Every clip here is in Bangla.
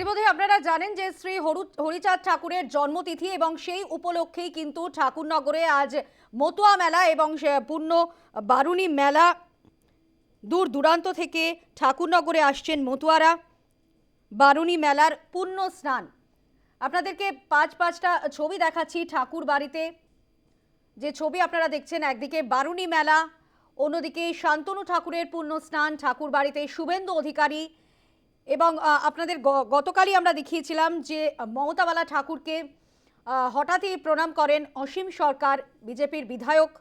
ইতিমধ্যে আপনারা জানেন যে শ্রী হরু- হরিচাঁদ ঠাকুরের জন্মতিথি এবং সেই উপলক্ষেই কিন্তু ঠাকুরনগরে আজ মতুয়া মেলা এবং পূর্ণ বারুণী মেলা দূর দূরান্ত থেকে ঠাকুরনগরে আসছেন মতুয়ারা। বারুণী মেলার পূর্ণ স্নান। আপনাদেরকে পাঁচ পাঁচটা ছবি দেখাচ্ছি ঠাকুর বাড়িতে। যে ছবি আপনারা দেখছেন একদিকে বারুণী মেলা, অন্যদিকে শান্তনু ঠাকুরের পূর্ণ স্নান, ঠাকুর বাড়িতে শুভেন্দু অধিকারী এবং আপনাদের গতকালই আমরা দেখিয়েছিলাম যে মমতাবালা ঠাকুরকে হঠাৎই প্রণাম করেন অসীম সরকার, বিজেপির বিধায়ক।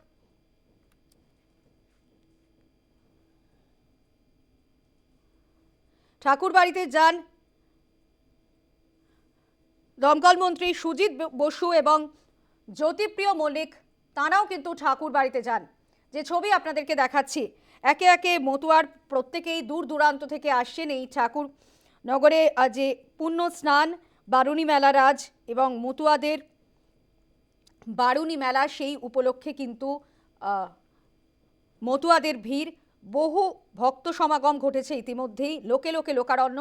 ঠাকুর বাড়িতে যান দমকল মন্ত্রী সুজিত বসু এবং জ্যোতিপ্রিয় মল্লিক, তাঁরাও কিন্তু ঠাকুর বাড়িতে যান। যে ছবি আপনাদেরকে দেখাচ্ছি একে একে মতুয়ার প্রত্যেকেই দূর দূরান্ত থেকে আসছেন এই ঠাকুর। নগরে যে পুণ্য স্নান, বারুণী মেলা রাজ এবং মতুয়াদের বারুণী মেলা সেই উপলক্ষে কিন্তু মতুয়াদের ভিড়, বহু ভক্ত সমাগম ঘটেছে ইতিমধ্যেই। লোকে লোকে লোকারণ্য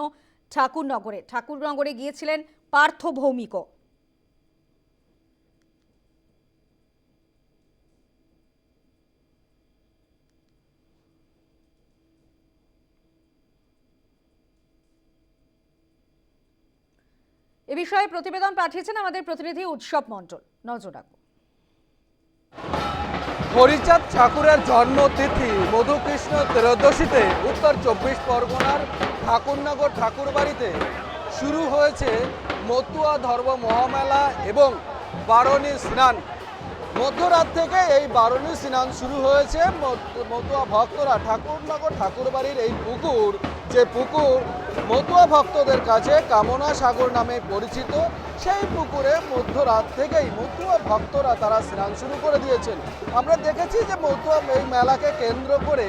ঠাকুরনগরে ঠাকুরনগরে গিয়েছিলেন পার্থ ভৌমিকও এ বিষয়ে প্রতিবেদন পাঠিয়েছেন আমাদের প্রতিনিধি উৎসব মণ্ডল। নজর রাখুন। হরিচাঁদ ঠাকুরের জন্মতিথি, মধুকৃষ্ণ ত্রয়োদশীতে, উত্তর চব্বিশ পরগনার ঠাকুরনগর ঠাকুরবাড়িতে শুরু হয়েছে মতুয়া ধর্ম মহামেলা এবং বারণী স্নান। মধ্যরাত থেকে এই বারণী স্নান শুরু হয়েছে। মত- মতুয়া ভক্তরা ঠাকুরনগর ঠাকুরবাড়ির এই পুকুর, যে পুকুর মতুয়া ভক্তদের কাছে কামনা সাগর নামে পরিচিত। সেই পুকুরে মধ্যরাত থেকেই মতুয়া ভক্তরা তারা স্নান শুরু করে দিয়েছেন। আমরা দেখেছি যে মতুয়া এই মেলাকে কেন্দ্র করে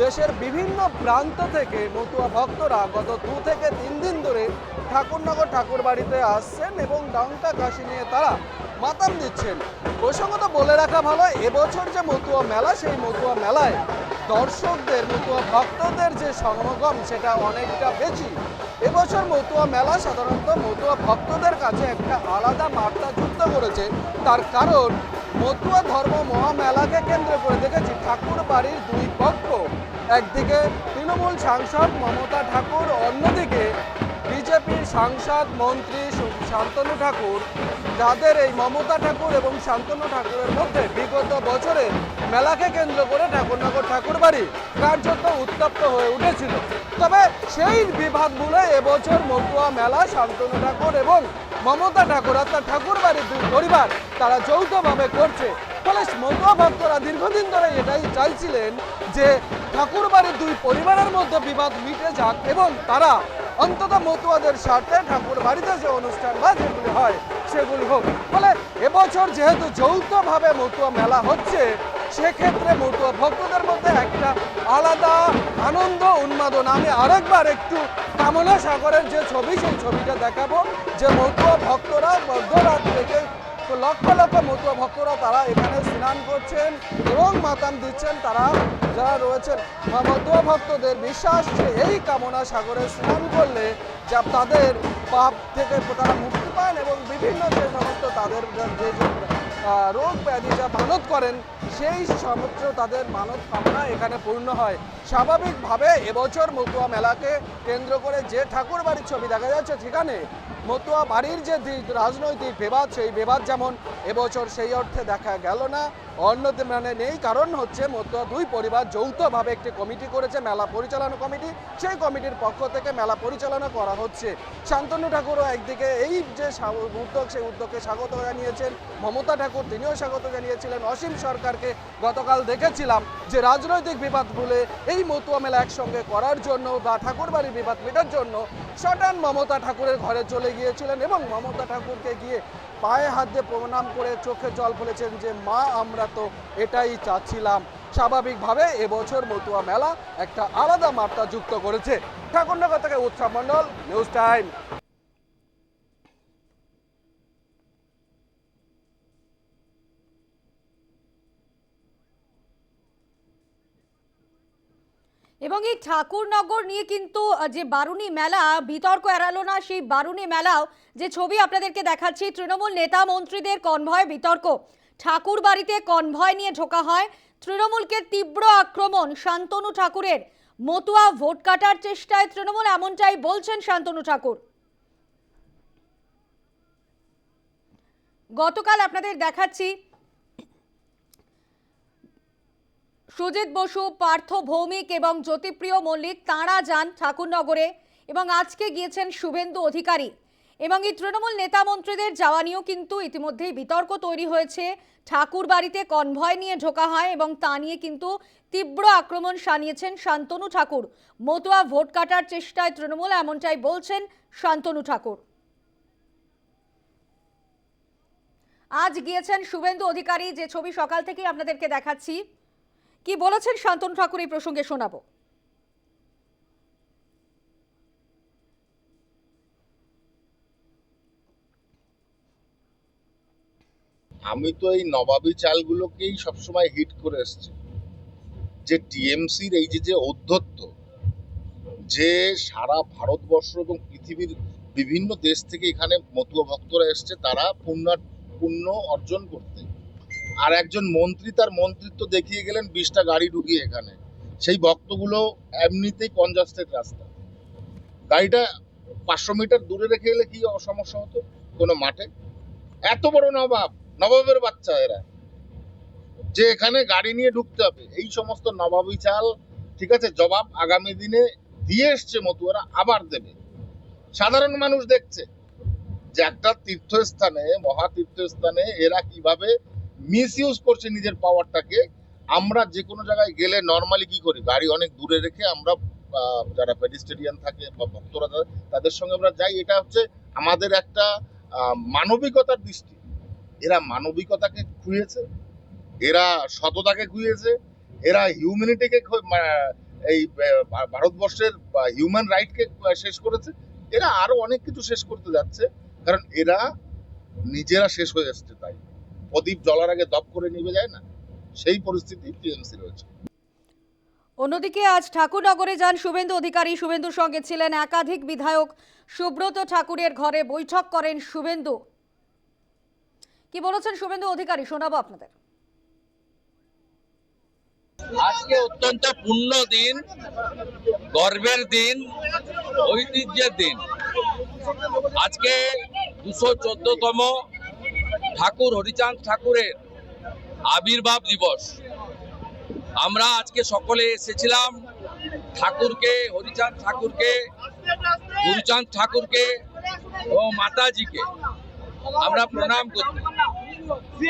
দেশের বিভিন্ন প্রান্ত থেকে মতুয়া ভক্তরা গত দু থেকে তিন দিন ধরে ঠাকুরনগর ঠাকুর বাড়িতে আসছেন এবং ডাংটা কাশি নিয়ে তারা মাতাম দিচ্ছেন। প্রসঙ্গত বলে রাখা ভালো, এবছর যে মতুয়া মেলা, সেই মতুয়া মেলায় দর্শকদের, মতুয়া ভক্তদের যে সমাগম, সেটা অনেকটা বেশি। এবছর মতুয়া মেলা সাধারণত মতুয়া ভক্তদের কাছে একটা আলাদা বার্তা যুক্ত করেছে। তার কারণ, মতুয়া ধর্ম মহামেলাকে কেন্দ্র করে দেখেছি ঠাকুর বাড়ির দুই পক্ষ একদিকে তৃণমূল সাংসদ মমতা ঠাকুর, অন্যদিকে বিজেপির সাংসদ মন্ত্রী শান্তনু ঠাকুর। যাদের এই মমতা ঠাকুর এবং শান্তনু ঠাকুরের মধ্যে বিগত বছরে মেলাকে কেন্দ্র করে ঠাকুরনগর ঠাকুরবাড়ি কার্যত উত্তপ্ত হয়ে উঠেছিল। তবে সেই বিভাগ ভুলে এবছর মতুয়া মেলা শান্তনু ঠাকুর এবং মমতা ঠাকুর অর্থাৎ ঠাকুরবাড়ির দুই পরিবার তারা যৌথভাবে করছে। ফলে মতুয়া ভক্তরা দীর্ঘদিন ধরে এটাই চাইছিলেন যে ঠাকুর বাড়ির দুই পরিবারের মধ্যে বিবাদ মিটে যাক এবং তারা অন্তত মতুয়াদের স্বার্থে ঠাকুর বাড়িতে যে অনুষ্ঠান বা যেগুলি হয় সেগুলি হোক। ফলে এবছর যেহেতু যৌথভাবে মতুয়া মেলা হচ্ছে, সেক্ষেত্রে মতুয়া ভক্তদের মধ্যে একটা আলাদা আনন্দ, উন্মাদনা। আমি আরেকবার একটু কামনা সাগরের যে ছবি, সেই ছবিটা দেখাবো যে মতুয়া ভক্তরা মধ্যরাত থেকে তো লক্ষ লক্ষ মতুয়া ভক্তরা তারা এখানে স্নান করছেন এবং মাতাম দিচ্ছেন তারা যারা রয়েছেন। মতুয়া ভক্তদের বিশ্বাস যে এই কামনা সাগরে স্নান করলে যা তাদের পাপ থেকে তারা মুক্তি পান এবং বিভিন্ন যে সমস্ত তাদের যে যে রোগ ব্যাধি যা মানত করেন, সেই সমস্ত তাদের মানত কামনা এখানে পূর্ণ হয়। স্বাভাবিকভাবে এবছর মতুয়া মেলাকে কেন্দ্র করে যে ঠাকুর বাড়ির ছবি দেখা যাচ্ছে সেখানে মতুয়া বাড়ির যে রাজনৈতিক বিবাদ, সেই বিবাদ যেমন এবছর সেই অর্থে দেখা গেল না অন্য মানে নেই। কারণ হচ্ছে মতুয়া দুই পরিবার যৌথভাবে একটি কমিটি করেছে, মেলা পরিচালনা কমিটি। সেই কমিটির পক্ষ থেকে মেলা পরিচালনা করা হচ্ছে। শান্তনু ঠাকুরও একদিকে এই যে উদ্যোগ, সেই উদ্যোগকে স্বাগত জানিয়েছেন। মমতা ঠাকুর তিনিও স্বাগত জানিয়েছিলেন। অসীম সরকারকে গতকাল দেখেছিলাম যে রাজনৈতিক বিবাদ ভুলে এই মতুয়া মেলা একসঙ্গে করার জন্য বা ঠাকুর বাড়ির বিবাদ মেটার জন্য সটান মমতা ঠাকুরের ঘরে চলে গিয়েছিলেন এবং মমতা ঠাকুরকে গিয়ে পায়ে হাত দিয়ে প্রণাম করে চোখে জল ফেলেছেন যে, মা, আমরা তো এটাই চাচ্ছিলাম। স্বাভাবিকভাবে এবছর মতুয়া মেলা একটা আলাদা মাত্রা যুক্ত করেছে। ঠাকুরনগর থেকে উৎসব মণ্ডল, নিউজ টাইম। এবং এই ঠাকুরনগর নিয়ে কিন্তু যে বারুণী মেলা, বিতর্ক এড়ালো না সেই বারুণী মেলাও। যে ছবি আপনাদেরকে দেখাচ্ছি, তৃণমূল নেতা মন্ত্রীদের কনভয় বিতর্ক। ঠাকুর বাড়িতে কনভয় নিয়ে ঢোকা হয়। তৃণমূলকে তীব্র আক্রমণ শান্তনু ঠাকুরের। মতুয়া ভোট কাটার চেষ্টায় তৃণমূল এমনটাই বলছেন শান্তনু ঠাকুর। গতকাল আপনাদের দেখাচ্ছি সুজিত বসু, পার্থ ভৌমিক এবং জ্যোতিপ্রিয় মল্লিক, তাঁরা যান ঠাকুরনগরে এবং আজকে গিয়েছেন শুভেন্দু অধিকারী। এবং এই তৃণমূল নেতা মন্ত্রীদের যাওয়া নিয়েও কিন্তু ইতিমধ্যেই বিতর্ক তৈরি হয়েছে। ঠাকুর বাড়িতে কনভয় নিয়ে ঢোকা হয় এবং তা নিয়ে কিন্তু তীব্র আক্রমণ সানিয়েছেন শান্তনু ঠাকুর। মতুয়া ভোট কাটার চেষ্টায় তৃণমূল এমনটাই বলছেন শান্তনু ঠাকুর। আজ গিয়েছেন শুভেন্দু অধিকারী। যে ছবি সকাল থেকেই আপনাদেরকে দেখাচ্ছি। কি বলেছেন শান্তনু ঠাকুর এই প্রসঙ্গে শোনাবো। আমি তো এই নবাবী চালগুলোকেই সবসময় হিট করে এসছি। যে টিএমসির এই যে যে ঔদ্ধত্য যে সারা ভারতবর্ষ এবং পৃথিবীর বিভিন্ন দেশ থেকে এখানে মতুয়া ভক্তরা এসছে, তারা পুণ্য পুণ্য অর্জন করতে। আর একজন মন্ত্রী তার মন্ত্রিত্ব দেখিয়ে গেলেন, বিশটা গাড়ি ঢুকিয়ে এখানে। সেই ভক্তগুলো এমনিতেই কনজাস্টেড রাস্তা। গাড়িটা পাঁচশো মিটার দূরে রেখে গেলে কি সমস্যা হতো কোনো মাঠে? এত বড় নবাব, নবাবের বাচ্চা এরা। যে এখানে গাড়ি নিয়ে ঢুকতে হবে, এই সমস্ত নবাবী চাল, ঠিক আছে, জবাব আগামী দিনে দিয়ে এসছে মতুয়ারা, আবার দেবে। সাধারণ মানুষ দেখছে যে একটা তীর্থস্থানে মহা তীর্থস্থানে এরা কীভাবে মিস ইউজ করছে নিজের পাওয়ারটাকে আমরা যে কোনো জায়গায় গেলে নর্মালি কি করি? গাড়ি অনেক দূরে রেখে আমরা যারা পেডিস্টেরিয়ান থাকে বা ভক্তরা তাদের সঙ্গে আমরা যাই। এটা হচ্ছে আমাদের একটা মানবিকতার দৃষ্টি। এরা মানবিকতাকে খুঁয়েছে এরা সততাকে খুঁয়েছে এরা হিউম্যানিটিকে এই ভারতবর্ষের হিউম্যান রাইটকে শেষ করেছে। এরা আরও অনেক কিছু শেষ করতে যাচ্ছে, কারণ এরা নিজেরা শেষ হয়ে আসছে তাই। প্রদীপ জ্বলার আগে দপ করে নিভে যায় না? সেই পরিস্থিতি টিএমসি রয়েছে। অন্যদিকে আজ ঠাকুরনগরে যান শুভেন্দু অধিকারী। শুভেন্দুর সঙ্গে ছিলেন একাধিক বিধায়ক। সুব্রত ঠাকুরের ঘরে বৈঠক করেন শুভেন্দু। কি বলেছেন শুভেন্দু অধিকারী? শোনাবো আপনাদের। আজকে অত্যন্ত পূর্ণ দিন গর্বের দিন ঐতিহ্যের দিন। আজকে দুশো চোদ্দতম ঠাকুর, হরিচাঁদ ঠাকুরের আবির্ভাব দিবস। আমরা আজকে সকলে এসেছিলাম ঠাকুরকে, হরিচাঁদ ঠাকুরকে, গুরুচাঁদ ঠাকুরকে ও মাতাজিকে। আমরা প্রণাম করতে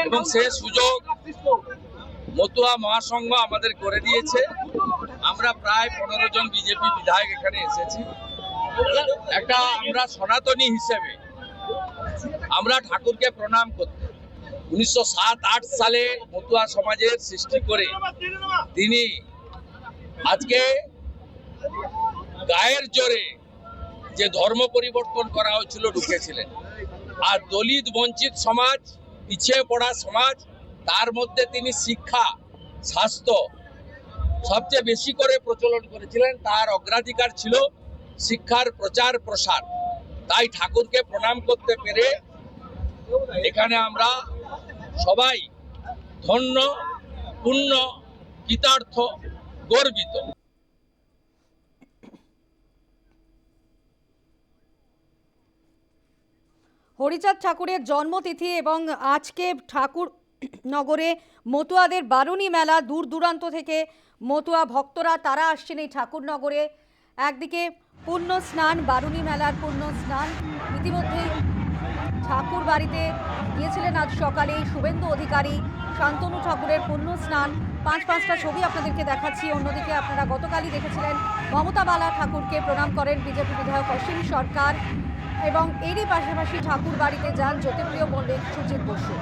এবং সে সুযোগ মতুয়া মহাসংঘ আমাদের করে দিয়েছে। আমরা প্রায় পনেরো জন বিজেপি বিধায়ক এখানে এসেছি। একটা আমরা সনাতনী হিসেবে আমরা ঠাকুরকে প্রণাম করতে। উনিশশো সালে মতুয়া সমাজের সৃষ্টি করে তিনি আজকে গায়ের জোরে যে ধর্ম পরিবর্তন করা হয়েছিল, ঢুকেছিলেন। আর দলিত বঞ্চিত সমাজ, পিছিয়ে পড়া সমাজ, তার মধ্যে তিনি শিক্ষা, স্বাস্থ্য সবচেয়ে বেশি করে প্রচলন করেছিলেন। তার অগ্রাধিকার ছিল শিক্ষার প্রচার প্রসার তাই ঠাকুরকে প্রণাম করতে পেরে এখানে আমরা সবাই ধন্য, পুণ্য, কৃতার্থ, গর্বিত। হরিচাঁদ ঠাকুরের জন্মতিথি এবং আজকে ঠাকুর নগরে মতুয়াদের বারুণী মেলা দূর দূরান্ত থেকে মতুয়া ভক্তরা, তারা আসছেন এই ঠাকুরনগরে একদিকে পূর্ণ স্নান, বারুণী মেলার পূর্ণ স্নান। ইতিমধ্যেই ঠাকুর বাড়িতে গিয়েছিলেন আজ সকালে শুভেন্দু অধিকারী, শান্তনু ঠাকুরের পূর্ণ স্নান। পাঁচ, পাঁচটা ছবি আপনাদেরকে দেখাচ্ছি। অন্যদিকে আপনারা গতকালই দেখেছিলেন মমতা বালা ঠাকুরকে প্রণাম করেন বিজেপি বিধায়ক অসীম সরকার এবং এরই পাশাপাশি ঠাকুর বাড়িতে যান জ্যোতিপ্রিয় মল্লিক সুজিত বসু।